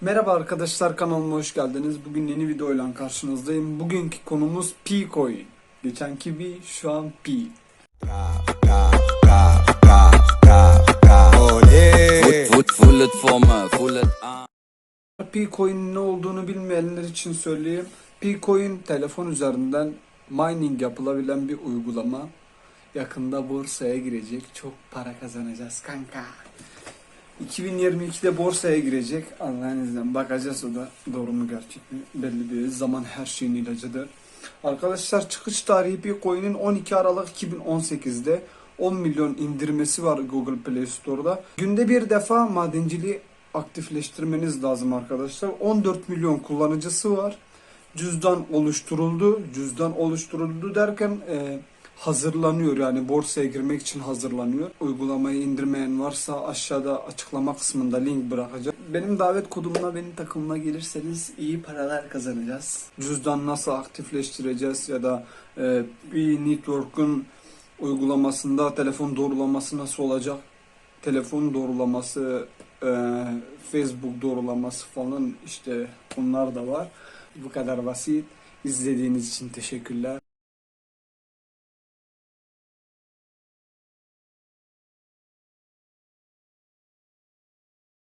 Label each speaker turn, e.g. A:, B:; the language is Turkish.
A: Merhaba arkadaşlar kanalıma hoş geldiniz. Bugün yeni videoyla karşınızdayım. Bugünkü konumuz P-Coin. Geçenki bir şu an P.
B: Voet, voet, voel het voor me, voel het aan.
A: P-Coin ne olduğunu bilmeyenler için söyleyeyim. P-Coin telefon üzerinden mining yapılabilen bir uygulama. Yakında borsaya girecek. Çok para kazanacağız kanka. 2022'de borsaya girecek. Allah'ın izniyle bakacağız o da doğru mu gerçek mi belli değil. Zaman her şeyin ilacıdır. Arkadaşlar çıkış tarihi Bitcoin'in 12 Aralık 2018'de 10 milyon indirmesi var Google Play Store'da. Günde bir defa madenciliği aktifleştirmeniz lazım arkadaşlar. 14 milyon kullanıcısı var. Cüzdan oluşturuldu. Cüzdan oluşturuldu derken e, hazırlanıyor yani borsaya girmek için hazırlanıyor. Uygulamayı indirmeyen varsa aşağıda açıklama kısmında link bırakacağım. Benim davet kodumla benim takımıma gelirseniz iyi paralar kazanacağız. Cüzdan nasıl aktifleştireceğiz ya da e, bir network'ün uygulamasında telefon doğrulaması nasıl olacak? Telefon doğrulaması, e, Facebook doğrulaması falan işte bunlar da var. Bu kadar basit. İzlediğiniz için teşekkürler.